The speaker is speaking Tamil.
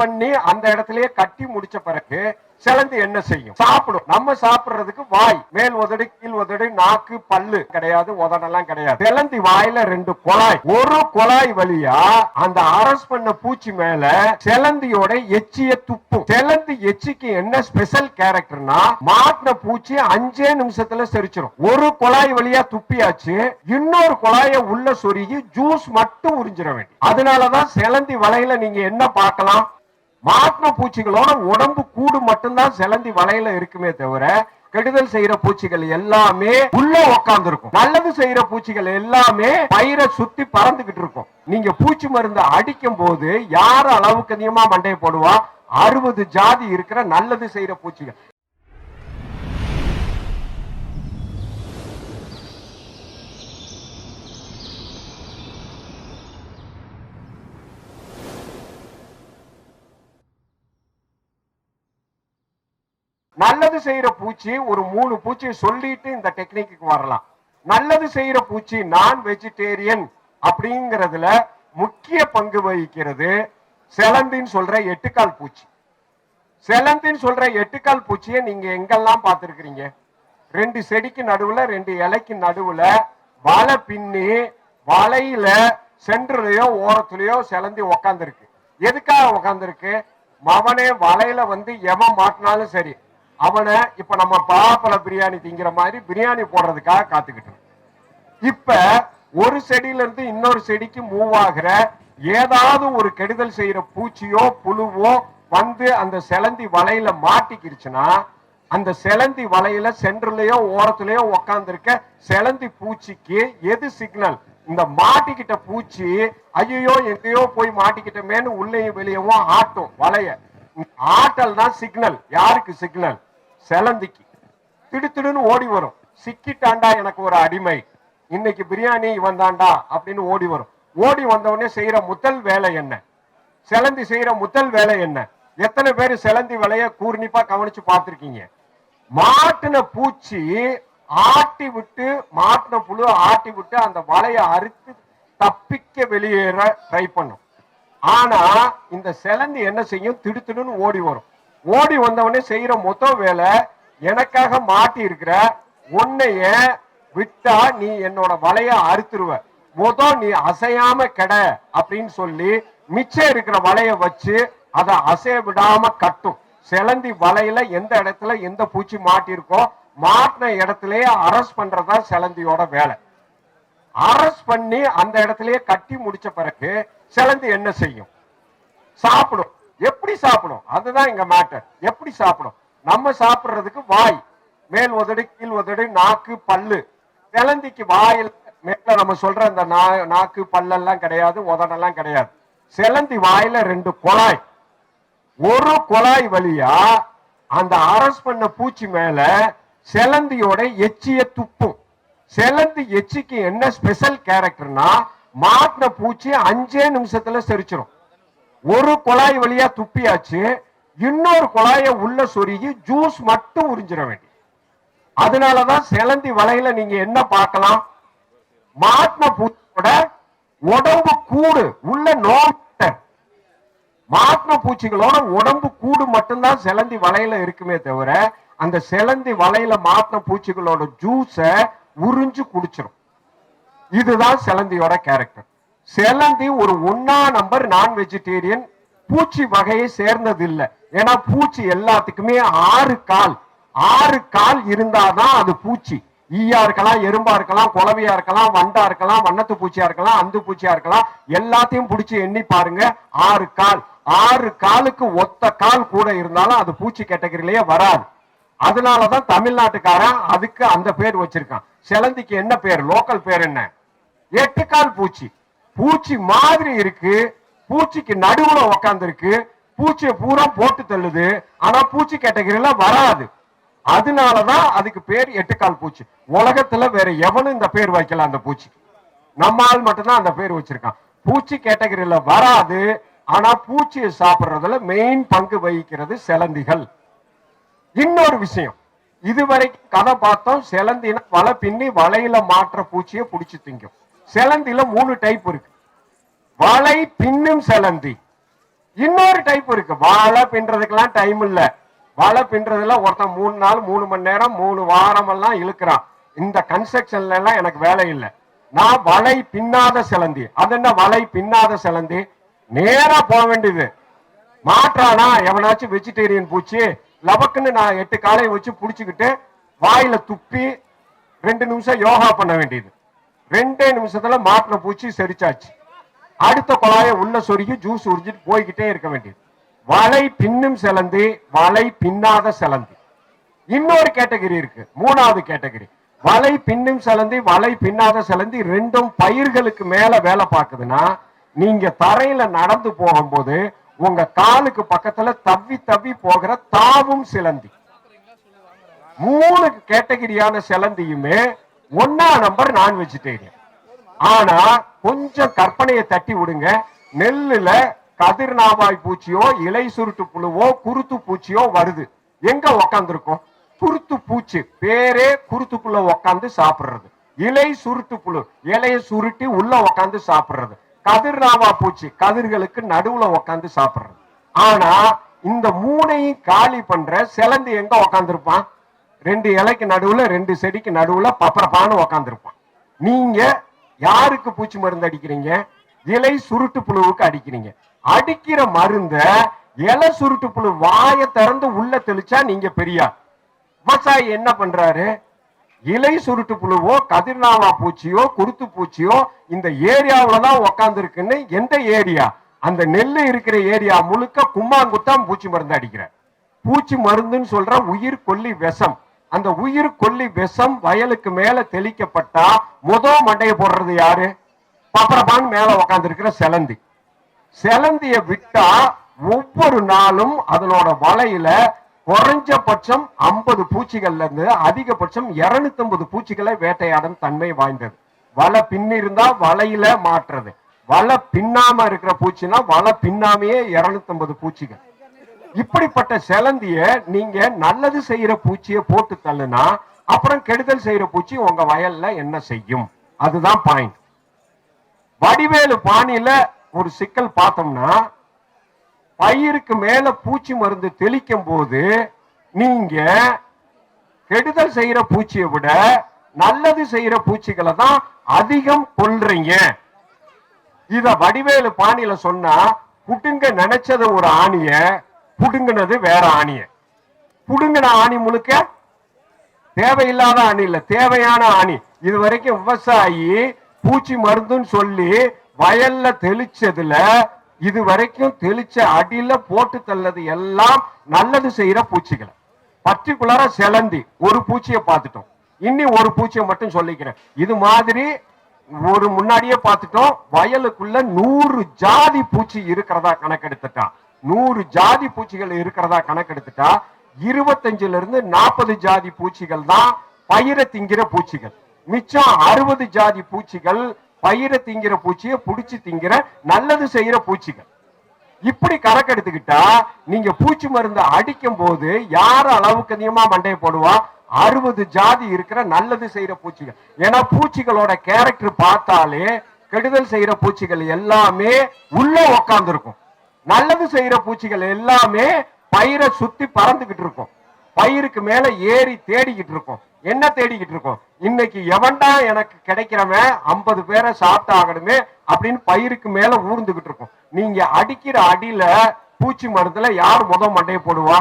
பண்ணி அந்த இடத்திலேயே கட்டி முடிச்ச பிறகு சிலந்தி என்ன செய்யும்? சாப்பிடும். நம்ம சாப்பிடுறதுக்கு வாய். மேல் உதடு கீழ் உதடு நாக்கு பல்லு கிடையாது உதடெல்லாம் கிடையாது. சிலந்தி வாயில ரெண்டு குழாய். ஒரு குழாய் வழியா அந்த அரஸ் பண்ண பூச்சி மேல சிலந்தியோட எச்சிய துப்பும். சிலந்தி எச்சிக்கு என்ன ஸ்பெஷல் கேரக்டர்னா மாட்டின பூச்சி அஞ்சே நிமிஷத்துல செரிச்சிடும் ஒரு குழாய் வழியா துப்பியாச்சு இன்னொரு குழாய உள்ள சொருகி ஜூஸ் மட்டும் உறிஞ்சிட வேண்டும் அதனாலதான் சிலந்தி வலையில நீங்க என்ன பார்க்கலாம்? மாட்டின பூச்சிகளோட உடம்பு கூடு மட்டும்தான் சிலந்தி வலையில இருக்குமே தவிர கெடுதல் செய்யற பூச்சிகள் எல்லாமே உள்ள உக்காந்து இருக்கும் நல்லது செய்யற பூச்சிகள் எல்லாமே பயிரை சுத்தி பறந்துகிட்டு இருக்கும். நீங்க பூச்சி மருந்து அடிக்கும் போது யார் அளவுக்கு அதிகமா மண்டையை போடுவா? அறுபது ஜாதி இருக்கிற நல்லது செய்யற பூச்சிகள். நல்லது செய்யற பூச்சி ஒரு மூணு பூச்சியை சொல்லிட்டு இந்த டெக்னிக்கு வரலாம். நல்லது செய்யற பூச்சி நான் வெஜிடேரியன் அப்படிங்கிறதுல முக்கிய பங்கு வகிக்கிறது செலந்தின்னு சொல்ற எட்டுக்கால் பூச்சி. செலந்தின்னு சொல்ற எட்டுக்கால் பூச்சியை நீங்க எங்கெல்லாம் பார்த்துருக்கிறீங்க? ரெண்டு செடிக்கு நடுவுல ரெண்டு இலைக்கு நடுவுல வலை பின்னி வலையில சென்றுலயோ ஓரத்துலயோ செலந்தி உக்காந்துருக்கு. எதுக்காக உக்காந்துருக்கு? மவனே வலையில வந்து எவன் மாட்டினாலும் சரி. அவனை இப்ப நம்ம பலாப்பழ பிரியாணி திங்கிற மாதிரி பிரியாணி போடுறதுக்காக காத்துக்கிட்டு இப்ப ஒரு செடியில இருந்து இன்னொரு செடிக்கு மூவ் ஆகிற ஏதாவது ஒரு கெடுதல் செய்யற பூச்சியோ புழுவோ வந்து அந்த செலந்தி வலையில மாட்டிக்கிருச்சுன்னா அந்த செலந்தி வலையில சென்றுலயோ ஓரத்துலயோ உக்காந்துருக்க செலந்தி பூச்சிக்கு எது சிக்னல் இந்த மாட்டிக்கிட்ட பூச்சி ஐயோ எங்கேயோ போய் மாட்டிக்கிட்டமேன்னு உள்ளேயும் வெளியவும் ஆட்டும் வலைய. ஆட்டல் தான் சிக்னல் யாருக்கு சிக்னல் செலந்திக்கு. திடுத்திடுன்னு ஓடி வரும். சிக்கிட்டாண்டா எனக்கு ஒரு அடிமை. இன்னைக்கு பிரியாணி இவன் தாண்டா அப்படின்னு ஓடி வரும். ஓடி வந்தவொடனே செய்யற முதல் வேலை என்ன? செலந்தி செய்யற முதல் வேலை என்ன? எத்தனை பேர் செலந்தி வலைய கூர்ணிப்பா கவனிச்சு பார்த்துருக்கீங்க? மாட்டின பூச்சி ஆட்டி விட்டு மாட்டின புழு ஆட்டி விட்டு அந்த வலையை அறுத்து தப்பிக்க வெளியேற ட்ரை பண்ணும். ஆனா இந்த செலந்தி என்ன செய்யும்? திடுத்துடுன்னு ஓடி வரும். ஓடி வந்தவொடனே செய்யற மொத்த வேலை எனக்காக மாட்டி இருக்கிற உன்னைய விட்டா நீ என்னோட வலைய அறுத்துருவ. மொத நீ அசையாம கெட அப்படின்னு சொல்லி மிச்சம் இருக்கிற வலைய வச்சு அதை அசைய விடாம கட்டும். செலந்தி வலையில எந்த இடத்துல எந்த பூச்சி மாட்டிருக்கோ மாட்டின இடத்துலயே அரஸ்ட் பண்றதா செலந்தியோட வேலை. அரஸ்ட் பண்ணி அந்த இடத்துலயே கட்டி முடிச்ச பிறகு சிலந்தி என்ன செய்யும்? சாப்பிடும். எப்படி சாப்பிடும் அதுதான் இங்க மேட்டர் எப்படி சாப்பிடும் நம்ம சாப்பிடுறதுக்கு வாய். மேல் உதடு கீழ் உதடு நாக்கு பல்லு. சிலந்திக்கு வாயில் மேல நம்ம சொல்ற அந்த நா- நாக்கு பல்லெல்லாம் கிடையாது உதடெல்லாம் கிடையாது. சிலந்தி வாயில ரெண்டு குழாய். ஒரு குழாய் வழியா அந்த அரஸ் பண்ண பூச்சி மேல செலந்தியோட எச்சிய துப்பும். செலந்தி எச்சிக்கு என்ன ஸ்பெஷல் கேரக்டர்னா மாட்டின பூச்சி அஞ்சே நிமிஷத்துல செரிச்சிரும். ஒரு குழாய் வழியா துப்பியாச்சு இன்னொரு குழாய உள்ள சொருகி ஜூஸ் மட்டும் உறிஞ்சிட வேண்டிய அதனாலதான் செலந்தி வலையில நீங்க என்ன பார்க்கலாம்? மாட்டின பூச்சியோட உடம்பு கூடு உள்ள நோட்ட மாட்டின பூச்சிகளோட உடம்பு கூடு மட்டும்தான் செலந்தி வலையில இருக்குமே தவிர அந்த செலந்தி வலையில மாட்டின பூச்சிகளோட ஜூஸ உறிஞ்சு குடிச்சிடும் இதுதான் செலந்தியோட கேரக்டர் செலந்தி ஒரு ஒன்னா நம்பர் நான் வெஜிடேரியன் பூச்சி வகையை சேர்ந்தது இல்ல ஏன்னா பூச்சி எல்லாத்துக்குமே ஆறு கால். ஆறு கால் இருந்தாதான் அது பூச்சி. ஈயா இருக்கலாம் எறும்பா இருக்கலாம் குளவியா இருக்கலாம் வண்டா இருக்கலாம் வண்ணத்து பூச்சியா இருக்கலாம் அந்து பூச்சியா இருக்கலாம் எல்லாத்தையும் பிடிச்சி எண்ணி பாருங்க ஆறு கால். ஆறு காலுக்கு ஒத்த கால் கூட இருந்தாலும் அது பூச்சி கேட்டகரியிலேயே வராது. அதனாலதான் தமிழ்நாட்டுக்காரன் அதுக்கு அந்த பேர் வச்சிருக்கான். செலந்திக்கு என்ன பேர்? லோக்கல் பேர் என்ன? எட்டு கால் பூச்சி. பூச்சி மாதிரி இருக்கு. பூச்சிக்கு நடுவுல உக்காந்துருக்கு. பூச்சியை பூரா போட்டு தள்ளுது. ஆனா பூச்சி கேட்டகரியில வராது. அதனாலதான் அதுக்கு பேர் எட்டுக்கால் பூச்சி. உலகத்துல வேற எவனும் இந்த பேர் வைக்கல அந்த பூச்சி. நம்ம ஆள் மட்டும்தான் அந்த பேர் வச்சிருக்கான். பூச்சி கேட்டகரியில வராது. ஆனா பூச்சியை சாப்பிடுறதுல மெயின் பங்கு வகிக்கிறது செலந்திகள். இன்னொரு விஷயம். இதுவரைக்கும் கதை பார்த்தோம் செலந்தின வலை பின்னி வலையில மாற்ற பூச்சியை புடிச்சு திங்கும். செலந்தில மூணு டைப் இருக்கு. வலை பின்னும் செலந்தி. இன்னொரு டைப் இருக்கு. வாழை பின்றதுக்கெல்லாம் டைம் இல்ல. வாழை பின்றதுல ஒருத்தன் மூணு நாள் மூணு மணி நேரம் மூணு வாரம் எல்லாம் இழுக்கிறான். இந்த கன்ஸ்ட்ரக்ஷன்ல எல்லாம் எனக்கு வேலை இல்லை. நான் வலை பின்னாத சிலந்தி. அது என்ன வலை பின்னாத சிலந்தி? நேரா போக வேண்டியது. மாற்றானா? எவனாச்சும் வெஜிடேரியன் பூச்சி லபக்குன்னு நான் எட்டு காலையை வச்சு புடிச்சுக்கிட்டு வாயில துப்பி ரெண்டு நிமிஷம் யோகா பண்ண வேண்டியது. ரெண்டே நிமிஷத்துல மாப்பிள்ள பூச்சி செரிச்சாச்சு. அடுத்த குழாயை உள்ள சொருகி ஜூஸ் உறிஞ்சிட்டு போய்கிட்டே இருக்க வேண்டியது. வலை பின்னும் சிலந்தி வலை பின்னாத சிலந்தி. இன்னொரு கேட்டகரி இருக்கு மூணாவது கேட்டகரி. வலை பின்னும் சிலந்தி வலை பின்னாத சிலந்தி ரெண்டும் பயிர்களுக்கு மேல வேலை பார்க்குதுன்னா நீங்க தரையில நடந்து போகும்போது உங்க காலுக்கு பக்கத்துல தவ்வி தவ்வி போகிற தாவும் சிலந்தி. மூணு கேட்டகிரியான சிலந்தியுமே ஒன்னா நம்பர் நான் வெஜிடேரியன் ஆனா கொஞ்சம் கற்பனையை தட்டி விடுங்க. நெல்லுல கதிர்நாவாய் பூச்சியோ இலை சுருட்டு புழுவோ குருத்து பூச்சியோ வருது. எங்க உக்காந்துருக்கும்? குருத்து பூச்சி. பேரே குருத்துக்குள்ள உக்காந்து சாப்பிடுறது. இலை சுருட்டு புழு. இலையை சுருட்டி உள்ள உக்காந்து சாப்பிடுறது. கதிர்நாவா பூச்சி. கதிர்களுக்கு நடுவுல உக்காந்து சாப்பிடுறது. ஆனா இந்த மூணையும் காலி பண்ற சிலந்து எங்க உக்காந்துருப்பான்? ரெண்டு இலைக்கு நடுவுல ரெண்டு செடிக்கு நடுவுல பப்பரப்பான்னு உக்காந்துருப்பான். நீங்க யாருக்கு பூச்சி மருந்து அடிக்கிறீங்க? இலை சுருட்டு புழுவுக்கு அடிக்கிறீங்க. அடிக்கிற மருந்த இலை சுருட்டு புழு வாயை திறந்து உள்ள தெளிச்சா நீங்க பெரியா விவசாயி என்ன பண்றாரு? இலை சுருட்டு புழுவோ கதிர்நாவா பூச்சியோ குருத்து பூச்சியோ இந்த ஏரியாவுல தான் உக்காந்துருக்குன்னு எந்த ஏரியா? அந்த நெல்லு இருக்கிற ஏரியா முழுக்க கும்மாங்குத்தான் பூச்சி மருந்து அடிக்கிறேன் பூச்சி மருந்துன்னு சொல்ற உயிர் கொல்லி விஷம். அந்த உயிர் கொல்லி விஷம் வயலுக்கு மேல தெளிக்கப்பட்டா முத மண்டையை போடுறது யாரு? பப்பரப்பான் மேல உக்காந்து இருக்கிற செலந்தி. செலந்திய விட்டா ஒவ்வொரு நாளும் அதனோட வலையில குறைஞ்சபட்சம் ஐம்பது பூச்சிகள்ல இருந்து அதிகபட்சம் 250 பூச்சிகளை வேட்டையாடும் தன்மை வாய்ந்தது. வலை பின்னிருந்தா வலையில மாற்றுறது வலை பின்னாம இருக்கிற பூச்சினா வலை பின்னாமையே 250 பூச்சிகள். இப்படிப்பட்ட செலந்திய நீங்க நல்லது செய்யற பூச்சியை போட்டு தள்ளுனா அப்புறம் கெடுதல் செய்யற பூச்சி உங்க வயல்ல என்ன செய்யும்? அதுதான் பாயிண்ட் வடிவேலு பாணியில ஒரு சிக்கல் பார்த்தோம்னா பயிருக்கு மேல பூச்சி மருந்து தெளிக்கும் போது நீங்க கெடுதல் செய்யற பூச்சியை விட நல்லது செய்யற பூச்சிகளை தான் அதிகம் கொல்றீங்க. இத வடிவேலு பாணியில சொன்னா புட்டுங்க நினைச்சது ஒரு ஆணிய புடுங்கினது வேற ஆணிய. புடுங்கின ஆணி முழுக்க தேவையில்லாத ஆணி இல்ல தேவையான ஆணி. இது வரைக்கும் விவசாயி பூச்சி மருந்துன்னு சொல்லி வயல்ல தெளிச்சதுல இது வரைக்கும் தெளிச்ச அடியில போட்டு தள்ளது எல்லாம் நல்லது செய்யற பூச்சிகளை. பர்டிகுலரா செலந்தி ஒரு பூச்சியை பார்த்துட்டோம். இன்னி ஒரு பூச்சியை மட்டும் சொல்லிக்கிறேன். இது மாதிரி ஒரு முன்னாடியே பார்த்துட்டோம் வயலுக்குள்ள நூறு ஜாதி பூச்சி இருக்கிறதா கணக்கெடுத்துட்டான் நூறு ஜாதி பூச்சிகள் இருக்கிறதா கணக்கெடுத்துட்டா இருபத்தஞ்சுல இருந்து நாற்பது ஜாதி பூச்சிகள் தான் பயிரை திங்கிற பூச்சிகள். மிச்சம் அறுபது ஜாதி பூச்சிகள் பயிரை திங்கிற பூச்சியை புடிச்சு திங்கிற நல்லது செய்யற பூச்சிகள். இப்படி கணக்கெடுத்துக்கிட்டா நீங்க பூச்சி மருந்து அடிக்கும் போது யார் அளவுக்கு அதிகமா மண்டையை போடுவா? அறுபது ஜாதி இருக்கிற நல்லது செய்யற பூச்சிகள். ஏன்னா பூச்சிகளோட கேரக்டர் பார்த்தாலே கெடுதல் செய்யற பூச்சிகள் எல்லாமே உள்ள உக்காந்துருக்கும். நல்லது செய்யற பூச்சிகள் எல்லாமே பயிரை சுத்தி பறந்துகிட்டு இருக்கும். பயிருக்கு மேல ஏறி தேடிக்கிட்டு இருக்கும். என்ன தேடிக்கிட்டு இருக்கும்? இன்னைக்கு எவன்டா எனக்கு கிடைக்கிறவன் ஐம்பது பேரை சாப்பிட்டாகணுமே அப்படின்னு பயிருக்கு மேல ஊர்ந்துகிட்டு இருக்கும். நீங்க அடிக்கிற அடியில பூச்சி மருந்துல யார் முத மண்டையை போடுவா?